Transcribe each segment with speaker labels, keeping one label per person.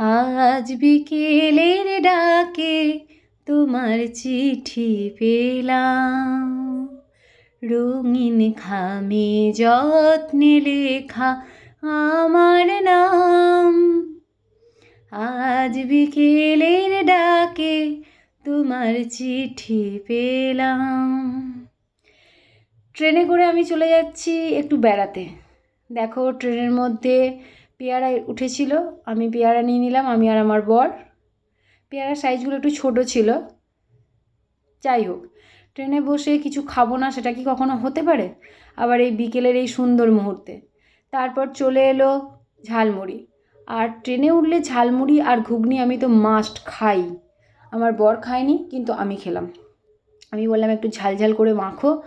Speaker 1: আজ বিকেলের ডাকে তোমার চিঠি পেলাম। রঙিন খামে যত্নে লেখা আমার নাম। আজ বিকেলের ডাকে তোমার চিঠি পেলাম। ট্রেনে করে আমি চলে যাচ্ছি একটু বেড়াতে। দেখো ট্রেনের মধ্যে পেয়ারা উঠেছিল, আমি পেয়ারা নিয়ে নিলাম, আমি আর আমার বর। পেয়ারার সাইজগুলো একটু ছোটো ছিল। যাই হোক, ট্রেনে বসে কিছু খাব না, সেটা কি কখনো হতে পারে? আবার এই বিকেলের এই সুন্দর মুহূর্তে। তারপর চলে এলো ঝালমুড়ি। আর ট্রেনে উঠলে ঝালমুড়ি আর ঘুগনি আমি তো মাস্ট খাই। আমার বর খায়নি, কিন্তু আমি খেলাম। আমি বললাম, একটু ঝাল ঝাল করে মাখো।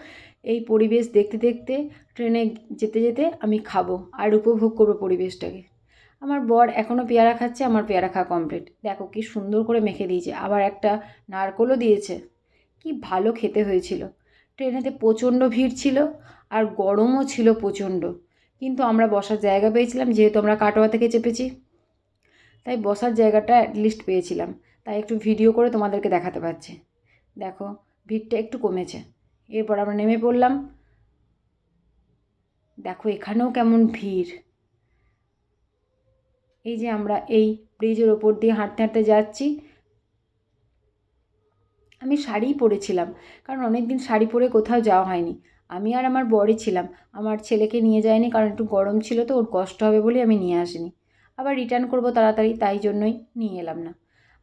Speaker 1: এই পরিবেশ দেখতে দেখতে ট্রেনে যেতে যেতে আমি খাব আর উপভোগ করব পরিবেশটাকে। আমার বর এখনও পেয়ারা খাচ্ছে, আমার পেয়ারা খাওয়া কমপ্লিট দেখো কি সুন্দর করে মেখে দিয়েছে, আবার একটা নারকলও দিয়েছে। কি ভালো খেতে হয়েছিল। ট্রেনেতে প্রচণ্ড ভিড় ছিল আর গরমও ছিল প্রচণ্ড। কিন্তু আমরা বসার জায়গা পেয়েছিলাম, যেহেতু আমরা কাটোয়া থেকে চেপেছি। তাই বসার জায়গাটা অ্যাটলিস্ট পেয়েছিলাম। তাই একটু ভিডিও করে তোমাদেরকে দেখাতে পারছি। দেখো, ভিড়টা একটু কমেছে। এরপর আমরা নেমে পড়লাম। দেখো, এখানেও কেমন ভিড়। এই যে আমরা এই ব্রিজের ওপর দিয়ে হাঁটতে হাঁটতে যাচ্ছি। আমি শাড়িই পরেছিলাম, কারণ অনেক দিন শাড়ি পরে কোথাও যাওয়া হয়নি। আমি আর আমার বরই ছিলাম। আমার ছেলেকে নিয়ে যায়নি কারণ একটু গরম ছিল তো, ওর কষ্ট হবে বলে আমি নিয়ে আসিনি। আবার রিটার্ন করব তাড়াতাড়ি, তাই জন্যই নিয়ে এলাম না।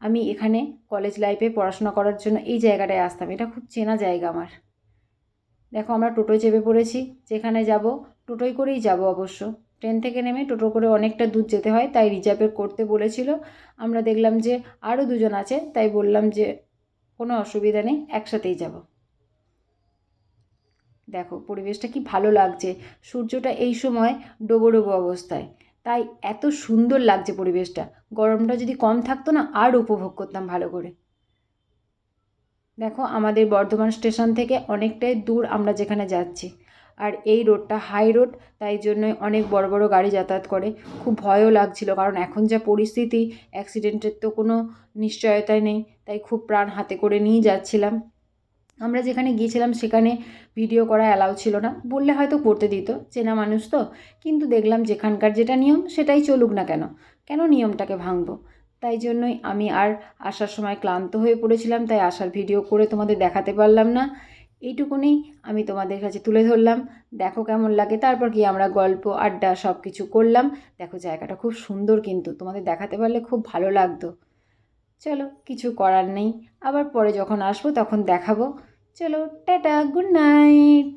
Speaker 1: আমি এখানে কলেজ লাইফে পড়াশোনা করার জন্য এই জায়গাটায় আসতাম। এটা খুব চেনা জায়গা আমার। দেখো আমরা টোটোয় চেপে পড়েছি, যেখানে যাব, টোটোয় করেই যাব অবশ্য। ট্রেন থেকে নেমে টোটো করে অনেকটা দূর যেতে হয়, তাই রিজার্ভে করতে বলেছিল। আমরা দেখলাম যে আরও দুজন আছে, তাই বললাম যে কোনো অসুবিধা নেই, একসাথেই যাব। দেখো, পরিবেশটা কি ভালো লাগছে। সূর্যটা এই সময় ডোবো ডোবো অবস্থায়। তাই এত সুন্দর লাগছে পরিবেশটা। গরমটা যদি কম থাকতো না, আর উপভোগ করতাম ভালো করে। দেখো, আমাদের বর্ধমান স্টেশন থেকে অনেকটাই দূর আমরা যেখানে যাচ্ছি। আর এই রোডটা হাই রোড, তাই জন্যই অনেক বড় বড় গাড়ি যাতায়াত করে। খুব ভয়ও লাগছিল, কারণ এখন যা পরিস্থিতি অ্যাক্সিডেন্টের তো কোনো নিশ্চয়তাই নেই, তাই খুব প্রাণ হাতে করে নিয়ে যাচ্ছিলাম। আমরা যেখানে গিয়েছিলাম, সেখানে ভিডিও করা অ্যালাউ ছিল না। বললে হয়তো করতে দিত, চেনা মানুষ তো। কিন্তু দেখলাম যেখানকার যেটা নিয়ম, সেটাই চলুক না কেন। কেন নিয়মটাকে ভাঙবো? তাই জন্যই আমি আর আসার সময় ক্লান্ত হয়ে পড়েছিলাম, তাই আসার ভিডিও করে তোমাদের দেখাতে পারলাম না। এইটুকুনি আমি তোমাদের কাছে তুলে ধরলাম। দেখো কেমন লাগে, তারপর কি আমরা গল্প, আড্ডা সব কিছু করলাম। দেখো জায়গাটা খুব সুন্দর কিন্তু, তোমাদের দেখাতে পারলে খুব ভালো লাগতো। চলো, কিছু করার নেই। আবার পরে যখন আসব তখন দেখাবো। চলো, টাটা গুড নাইট